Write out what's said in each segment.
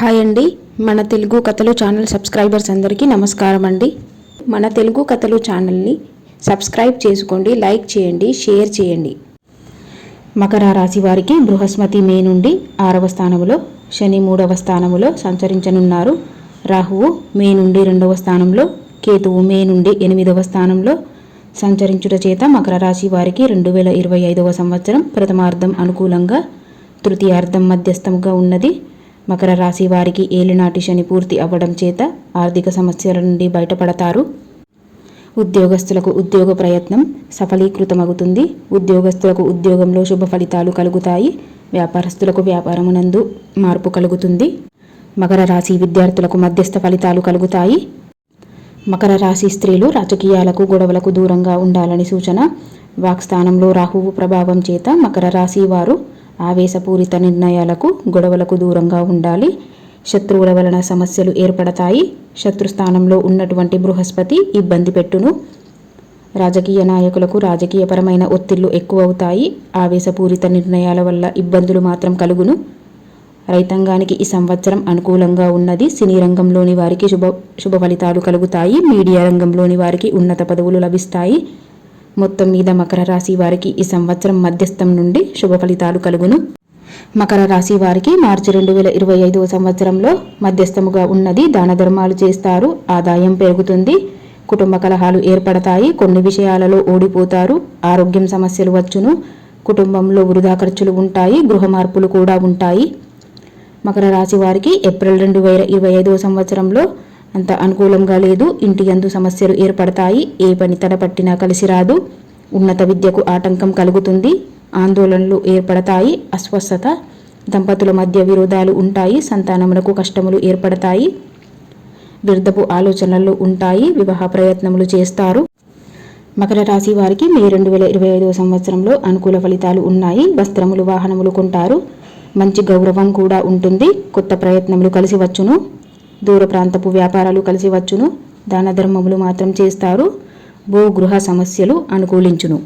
Hi అండి. మన తెలుగు కథలు ఛానల్ సబ్స్క్రైబర్స్ అందరికీ నమస్కారం అండి. మన తెలుగు కథలు ఛానల్ని సబ్స్క్రైబ్ చేసుకోండి లైక్ చేయండి షేర్ చేయండి. మకర రాశి వారికి బృహస్పతి మే నుండి ఆరవ స్థానంలో శని మూడవ స్థానములో సంచరించనున్నారు. రాహువు మే నుండి రెండవ స్థానంలో కేతువు మే నుండి ఎనిమిదవ స్థానంలో సంచరించుట చేత మకర రాశి వారికి రెండు వేల ఇరవై ఐదవ సంవత్సరం ప్రథమార్థం అనుకూలంగా తృతీయార్థం మధ్యస్థంగా ఉన్నది. మకర రాశి వారికి ఏలినాటి శని పూర్తి అవ్వడం చేత ఆర్థిక సమస్యల నుండి బయటపడతారు. ఉద్యోగస్తులకు ఉద్యోగ ప్రయత్నం సఫలీకృతమవుతుంది ఉద్యోగస్తులకు ఉద్యోగంలో శుభ ఫలితాలు కలుగుతాయి. వ్యాపారస్తులకు వ్యాపారమునందు మార్పు కలుగుతుంది. మకర రాశి విద్యార్థులకు మధ్యస్థ ఫలితాలు కలుగుతాయి. మకర రాశి స్త్రీలు రాజకీయాలకు గొడవలకు దూరంగా ఉండాలని సూచన. వాక్స్థానంలో రాహువు ప్రభావం చేత మకర రాశి వారు ఆవేశపూరిత నిర్ణయాలకు గొడవలకు దూరంగా ఉండాలి. శత్రువుల వలన సమస్యలు ఏర్పడతాయి. శత్రుస్థానంలో ఉన్నటువంటి బృహస్పతి ఇబ్బంది పెట్టును. రాజకీయ నాయకులకు రాజకీయపరమైన ఒత్తిళ్ళు ఎక్కువవుతాయి. ఆవేశపూరిత నిర్ణయాల వల్ల ఇబ్బందులు మాత్రం కలుగును. రైతాంగానికి ఈ సంవత్సరం అనుకూలంగా ఉన్నది. సినీ రంగంలోని వారికి శుభ శుభ ఫలితాలు కలుగుతాయి. మీడియా రంగంలోని వారికి ఉన్నత పదవులు లభిస్తాయి. మొత్తం మీద మకర రాశి వారికి ఈ సంవత్సరం మధ్యస్థం నుండి శుభ ఫలితాలు కలుగును. మకర రాశి వారికి మార్చి రెండు వేల ఇరవై ఐదవ సంవత్సరంలో మధ్యస్థముగా ఉన్నది దాన ధర్మాలు చేస్తారు ఆదాయం పెరుగుతుంది కుటుంబ కలహాలు ఏర్పడతాయి కొన్ని విషయాలలో ఓడిపోతారు ఆరోగ్యం సమస్యలు వచ్చును కుటుంబంలో వృధా ఖర్చులు ఉంటాయి గృహ మార్పులు కూడా ఉంటాయి. మకర రాశి వారికి ఏప్రిల్ రెండు వేల ఇరవై ఐదవ సంవత్సరంలో అంత అనుకూలంగా లేదు. ఇంటి యందు సమస్యలు ఏర్పడతాయి. ఏ పని తడపట్టినా కలిసి రాదు. ఉన్నత విద్యకు ఆటంకం కలుగుతుంది. ఆందోళనలు ఏర్పడతాయి. అస్వస్థత దంపతుల మధ్య విరోధాలు ఉంటాయి. సంతానములకు కష్టములు ఏర్పడతాయి. వ్యర్థపు ఆలోచనలు ఉంటాయి. వివాహ ప్రయత్నములు చేస్తారు. మకర రాశి వారికి మే రెండు వేల ఇరవై ఐదవ సంవత్సరంలో అనుకూల ఫలితాలు ఉన్నాయి. వస్త్రములు వాహనములు కొంటారు. మంచి గౌరవం కూడా ఉంటుంది. కొత్త ప్రయత్నములు కలిసి వచ్చును. దూర ప్రాంతపు వ్యాపారాలు కలిసి వచ్చును. దాన ధర్మములు మాత్రం చేస్తారు. భూ గృహ సమస్యలు అనుకూలించును.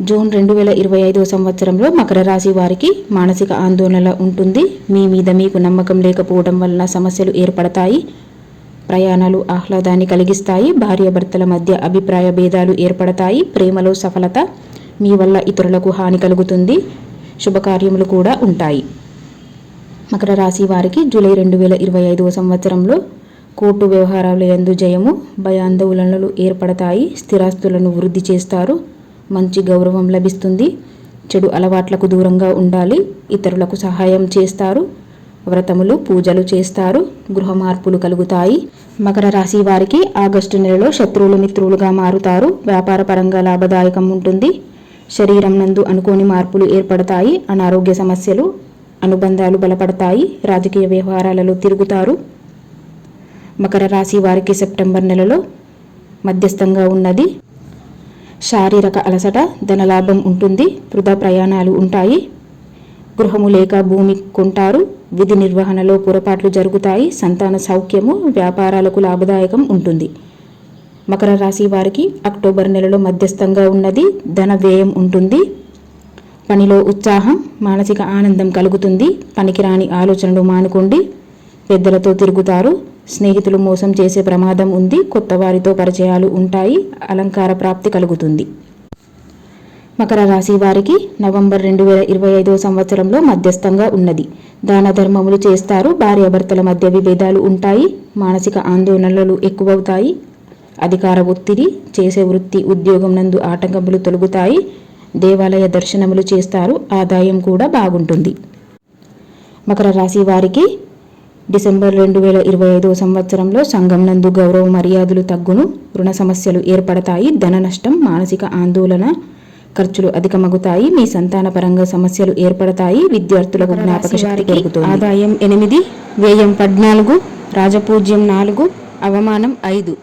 జూన్ రెండు వేల ఇరవై ఐదో సంవత్సరంలో మకర రాశి వారికి మానసిక ఆందోళన ఉంటుంది. మీ మీద మీకు నమ్మకం లేకపోవడం వలన సమస్యలు ఏర్పడతాయి. ప్రయాణాలు ఆహ్లాదాన్ని కలిగిస్తాయి. భార్యాభర్తల మధ్య అభిప్రాయ భేదాలు ఏర్పడతాయి. ప్రేమలో సఫలత మీ వల్ల ఇతరులకు హాని కలుగుతుంది. శుభకార్యములు కూడా ఉంటాయి. మకర రాశి వారికి జూలై రెండు వేల ఇరవై ఐదవ సంవత్సరంలో కోర్టు వ్యవహారాల యందు జయము భయాందోళనలు ఏర్పడతాయి స్థిరాస్తులను వృద్ధి చేస్తారు మంచి గౌరవం లభిస్తుంది చెడు అలవాట్లకు దూరంగా ఉండాలి ఇతరులకు సహాయం చేస్తారు వ్రతములు పూజలు చేస్తారు గృహ మార్పులు కలుగుతాయి. మకర రాశి వారికి ఆగస్టు నెలలో శత్రువులు మిత్రులుగా మారుతారు వ్యాపార పరంగా లాభదాయకం ఉంటుంది శరీరం నందు అనుకోని మార్పులు ఏర్పడతాయి అనారోగ్య సమస్యలు అనుబంధాలు బలపడతాయి. రాజకీయ వ్యవహారాలలో తిరుగుతారు. మకర రాశి వారికి సెప్టెంబర్ నెలలో మధ్యస్థంగా ఉన్నది. శారీరక అలసట ధనలాభం ఉంటుంది. వృధా ప్రయాణాలు ఉంటాయి. గృహము లేక భూమి కొంటారు. విధి నిర్వహణలో పొరపాట్లు జరుగుతాయి. సంతాన సౌఖ్యము వ్యాపారాలకు లాభదాయకం ఉంటుంది. మకర రాశి వారికి అక్టోబర్ నెలలో మధ్యస్థంగా ఉన్నది. ధన వ్యయం ఉంటుంది. పనిలో ఉత్సాహం మానసిక ఆనందం కలుగుతుంది. పనికిరాని ఆలోచనలు మానుకోండి. పెద్దలతో తిరుగుతారు. స్నేహితులు మోసం చేసే ప్రమాదం ఉంది. కొత్త వారితో పరిచయాలు ఉంటాయి. అలంకార ప్రాప్తి కలుగుతుంది. మకర రాశి వారికి నవంబర్ రెండు వేల ఇరవై ఐదవ సంవత్సరంలో మధ్యస్థంగా ఉన్నది. దాన ధర్మములు చేస్తారు. భార్యాభర్తల మధ్య విభేదాలు ఉంటాయి. మానసిక ఆందోళనలు ఎక్కువవుతాయి. అధికార ఒత్తిడి చేసే వృత్తి ఉద్యోగం నందు ఆటంకములు తొలగుతాయి. దేవాలయ దర్శనములు చేస్తారు ఆదాయం కూడా బాగుంటుంది. మకర రాశి వారికి డిసెంబర్ రెండు వేల ఇరవై ఐదవ సంవత్సరంలో సంఘం నందు గౌరవ మర్యాదలు తగ్గును రుణ సమస్యలు ఏర్పడతాయి ధన నష్టం మానసిక ఆందోళన ఖర్చులు అధికమగుతాయి మీ సంతాన పరంగా సమస్యలు ఏర్పడతాయి విద్యార్థులకు జ్ఞాపక శక్తి పెరుగుతుంది. ఆదాయం ఎనిమిది వ్యయం పద్నాలుగు రాజపూజ్యం నాలుగు అవమానం ఐదు.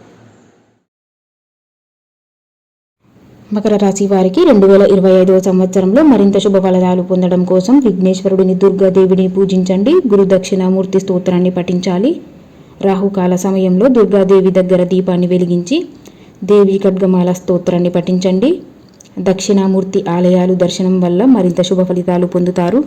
మకర రాశి వారికి రెండు వేల ఇరవై ఐదవ సంవత్సరంలో మరింత శుభ ఫలితాలు పొందడం కోసం విఘ్నేశ్వరుడిని దుర్గాదేవిని పూజించండి. గురు దక్షిణామూర్తి స్తోత్రాన్ని పఠించాలి. రాహుకాల సమయంలో దుర్గాదేవి దగ్గర దీపాన్ని వెలిగించి దేవి ఖడ్గమాల స్తోత్రాన్ని పఠించండి. దక్షిణామూర్తి ఆలయాలు దర్శనం వల్ల మరింత శుభ ఫలితాలు పొందుతారు.